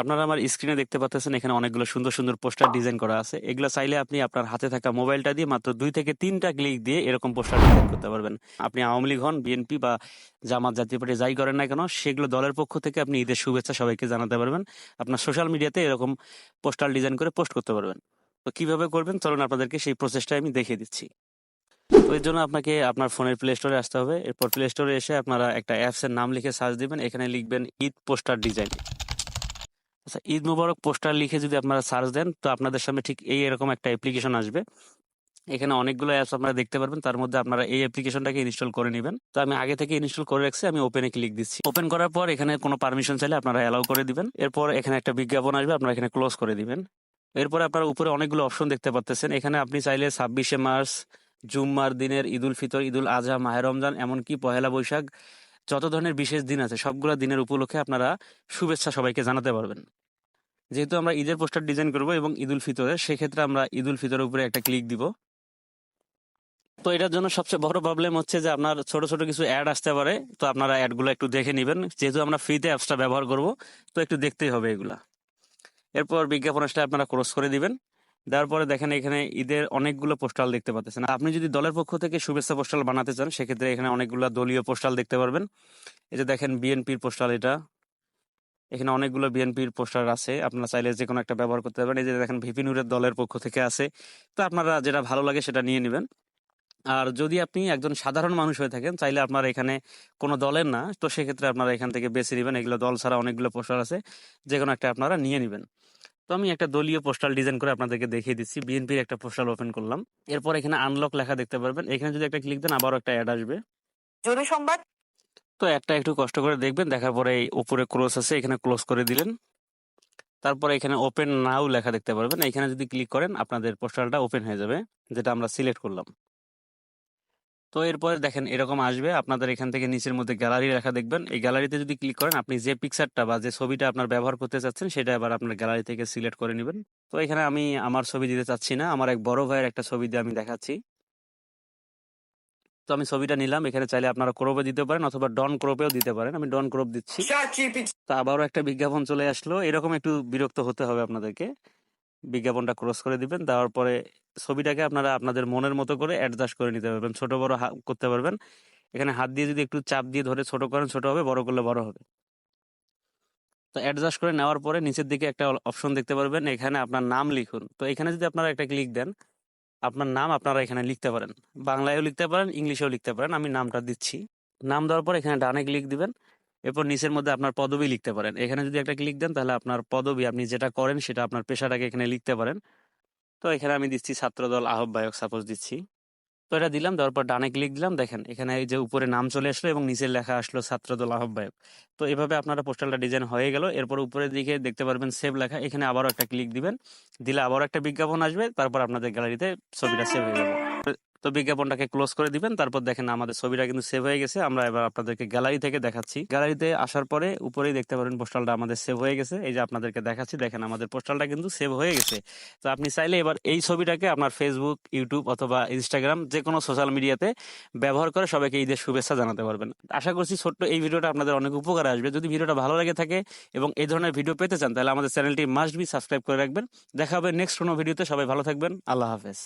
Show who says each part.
Speaker 1: আপনারা আমার স্ক্রিনে দেখতে পাচ্ছেন এখানে অনেকগুলো সুন্দর সুন্দর পোস্টার ডিজাইন করা আছে। এগুলো চাইলে আপনি আপনার হাতে থাকা মোবাইলটা দিয়ে মাত্র দুই থেকে তিনটা ক্লিক দিয়ে এরকম পোস্টার ডিজাইন করতে পারবেন। আপনি আওয়ামী লীগ হন বিএনপি বা জামাত জাতীয় পার্টি যাই করেন না কেন, সেগুলো দলের পক্ষ থেকে আপনি ঈদের শুভেচ্ছা সবাইকে জানাতে পারবেন। আপনার সোশ্যাল মিডিয়াতে এরকম পোস্টার ডিজাইন করে পোস্ট করতে পারবেন। তো কীভাবে করবেন? চলুন আপনাদেরকে সেই প্রসেসটা আমি দেখিয়ে দিচ্ছি। তো এর জন্য আপনাকে আপনার ফোনের প্লে স্টোরে আসতে হবে। এরপর প্লে স্টোরে এসে আপনারা একটা অ্যাপসের নাম লিখে সার্চ দিবেন। এখানে লিখবেন ঈদ পোস্টার ডিজাইন আচ্ছা ঈদ মুবারক পোস্টার লিখে যদি আপনারা সার্চ দেন, তো আপনাদের সামনে ঠিক এই এরকম একটা অ্যাপ্লিকেশন আসবে। এখানে অনেকগুলো অ্যাপস আপনারা দেখতে পারবেন, তার মধ্যে আপনারা এই অ্যাপ্লিকেশনটাকে ইনস্টল করে নেবেন। তো আমি আগে থেকে ইনস্টল করে রাখছি, আমি ওপেনে ক্লিক দিচ্ছি। ওপেন করার পর এখানে কোনো পারমিশন চাইলে আপনারা অ্যালাউ করে দিবেন। এরপর এখানে একটা বিজ্ঞাপন আসবে, আপনারা এখানে ক্লোজ করে দিবেন। এরপর আপনারা উপরে অনেকগুলো অপশন দেখতে পাচ্ছেন এখানে আপনি চাইলে ছাব্বিশে মার্চ, জুম্মার দিনের ঈদুল ফিতর, ঈদুল আজহা মাহের রমজান, এমনকি পহেলা বৈশাখ যত ধরনের বিশেষ দিন আছে, সবগুলো দিনের উপলক্ষে আপনারা শুভেচ্ছা সবাইকে জানাতে পারবেন। যেহেতু আমরা ঈদের পোস্টার ডিজাইন করব এবং ঈদুল ফিতরের, সেক্ষেত্রে আমরা ঈদুল ফিতরের উপরে একটা ক্লিক দিব। তো এটার জন্য সবচেয়ে বড় প্রবলেম হচ্ছে যে আপনার ছোট ছোট কিছু অ্যাড আসতে পারে, তো আপনারা অ্যাডগুলো একটু দেখে নেবেন। যেহেতু আমরা ফ্রিতে অ্যাপসটা ব্যবহার করব, তো একটু দেখতেই হবে এগুলা। এরপর বিজ্ঞাপন আসলে আপনারা ক্রস করে দিবেন। দেওয়ার পরে দেখেন এখানে ঈদের অনেকগুলো পোস্টাল দেখতে পাচ্ছেন। আপনি যদি দলের পক্ষ থেকে শুভেচ্ছা পোস্টাল বানাতে চান, সেক্ষেত্রে এখানে অনেকগুলো দলীয় পোস্টাল দেখতে পারবেন। এই যে দেখেন বিএনপির পোস্টাল এটা। এখানে অনেকগুলো বিএনপির পোস্টার আছে। আপনারা চাইলে যে কোনো একটা ব্যবহার করতে পারবেন এই যে দেখেন ভিপি ভিপিনুরের দলের পক্ষ থেকে আছে। তো আপনারা যেটা ভালো লাগে সেটা নিয়ে নেবেন। আর যদি আপনি একজন সাধারণ মানুষ হয়ে থাকেন, চাইলে আপনারা এখানে কোনো দলের না, তো সেক্ষেত্রে আপনারা এখান থেকে বেছে নেবেন। এগুলো দল ছাড়া অনেকগুলো পোস্টার আছে। যে কোনো একটা আপনারা নিয়ে নেবেন। তো আমি একটা দলীয় পোস্টাল ডিজাইন করে আপনাদেরকে দেখিয়ে দিচ্ছি। বিএনপির একটা পোস্টাল ওপেন করলাম। এরপর এখানে আনলক লেখা দেখতে পারবেন। এখানে যদি একটা ক্লিক দেন আবারও একটা অ্যাড আসবে।
Speaker 2: জরুরি সংবাদ।
Speaker 1: তো একটা একটু কষ্ট করে দেখবেন। দেখার পরে উপরে ক্লোজ আছে এখানে ক্লোজ করে দিলেন। তারপরে এখানে ওপেন নাও লেখা দেখতে পারবেন। এখানে যদি ক্লিক করেন আপনাদের পোস্টালটা ওপেন হয়ে যাবে যেটা আমরা সিলেক্ট করলাম। তো এরপরে দেখেন এরকম আসবে। আপনাদের এখান থেকে নিচের মধ্যে গ্যালারি লেখা দেখবেন। এই গ্যালারিতে যদি ক্লিক করেন, আপনি যে পিকচারটা বা যে ছবিটা আপনার ব্যবহার করতে চাচ্ছেন, সেটা এবার আপনার গ্যালারি থেকে সিলেক্ট করে নেবেন। তো এখানে আমি আমার ছবি দিতে চাচ্ছি না। আমার এক বড় ভাইয়ের একটা ছবি দিয়ে আমি দেখাচ্ছি। তো আমি ছবিটা নিলাম। এখানে চাইলে আপনারা ক্রোপে দিতে পারেন অথবা ডন ক্রোপেও দিতে পারেন। আমি ডন ক্রপ দিচ্ছি। তা আবারও একটা বিজ্ঞাপন চলে আসলো। এরকম একটু বিরক্ত হতে হবে আপনাদেরকে। বিজ্ঞাপনটা ক্রস করে দিবেন। দেওয়ার পরে ছবিটাকে আপনারা আপনাদের মনের মতো করে অ্যাডজাস্ট করে নিতে পারবেন। ছোট, বড় করতে পারবেন। এখানে হাত দিয়ে যদি একটু চাপ দিয়ে ধরে ছোট করেন, ছোট হবে, বড় করলে বড় হবে। তো অ্যাডজাস্ট করে নেওয়ার পরে নিচের দিকে একটা অপশন দেখতে পারবেন। এখানে আপনার নাম লিখুন। তো এখানে যদি আপনারা একটা ক্লিক দেন, আপনার নাম আপনারা এখানে লিখতে পারেন। বাংলায়ও লিখতে পারেন, ইংলিশেও লিখতে পারেন। আমি নামটা দিচ্ছি। নাম দেওয়ার পর এখানে ডানে ক্লিক দিবেন। এরপর নিচের মধ্যে আপনার পদবি লিখতে পারেন। এখানে যদি একটা ক্লিক দেন, তাহলে আপনার পদবি আপনি যেটা করেন, সেটা আপনার পেশাটাকে এখানে লিখতে পারেন। তো এখানে আমি দিচ্ছি ছাত্রদল আহ্বায়ক সাপোজ দিচ্ছি। তো এটা দিলাম, দেওয়ার পর ডানে ক্লিক দিলাম। দেখেন, এখানে এই যে উপরে নাম চলে আসলো এবং নিচের লেখা আসলো ছাত্রদল আহ্বায়ক। তো এভাবে আপনারা পোস্টালটা ডিজাইন হয়ে গেল। এরপর উপরের দিকে দেখতে পারবেন সেভ লেখা। এখানে আবারও একটা ক্লিক দিবেন। দিলে আবারও একটা বিজ্ঞাপন আসবে। তারপর আপনাদের গ্যালারিতে ছবিটা সেভ হয়ে যাবে। তো বিজ্ঞাপনটাকে ক্লোজ করে দিবেন, তারপর দেখেন আমাদের ছবিটা কিন্তু সেভ হয়ে গেছে। আমরা এবার আপনাদেরকে গ্যালারি থেকে দেখাচ্ছি। গ্যালারিতে আসার পরে উপরেই দেখতে পারেন পোস্টালটা আমাদের সেভ হয়ে গেছে। এই যে আপনাদেরকে দেখাচ্ছি, দেখেন আমাদের পোস্টালটা কিন্তু সেভ হয়ে গেছে। তো আপনি চাইলে এবার এই ছবিটাকে আপনার ফেসবুক ইউটিউব অথবা ইনস্টাগ্রাম যে কোনো সোশ্যাল মিডিয়াতে ব্যবহার করে সবাইকে ঈদের শুভেচ্ছা জানাতে পারবেন। আশা করছি ছোট্ট এই ভিডিওটা আপনাদের অনেক উপকার আসবে। যদি ভিডিওটা ভালো লেগে থাকে এবং এই ধরনের ভিডিও পেতে চান, তাহলে আমাদের চ্যানেলটি মাস্ট বি সাবস্ক্রাইব করে রাখবেন। দেখা হবে নেক্সট কোনো ভিডিওতে সবাই ভালো থাকবেন। আল্লাহ হাফেজ।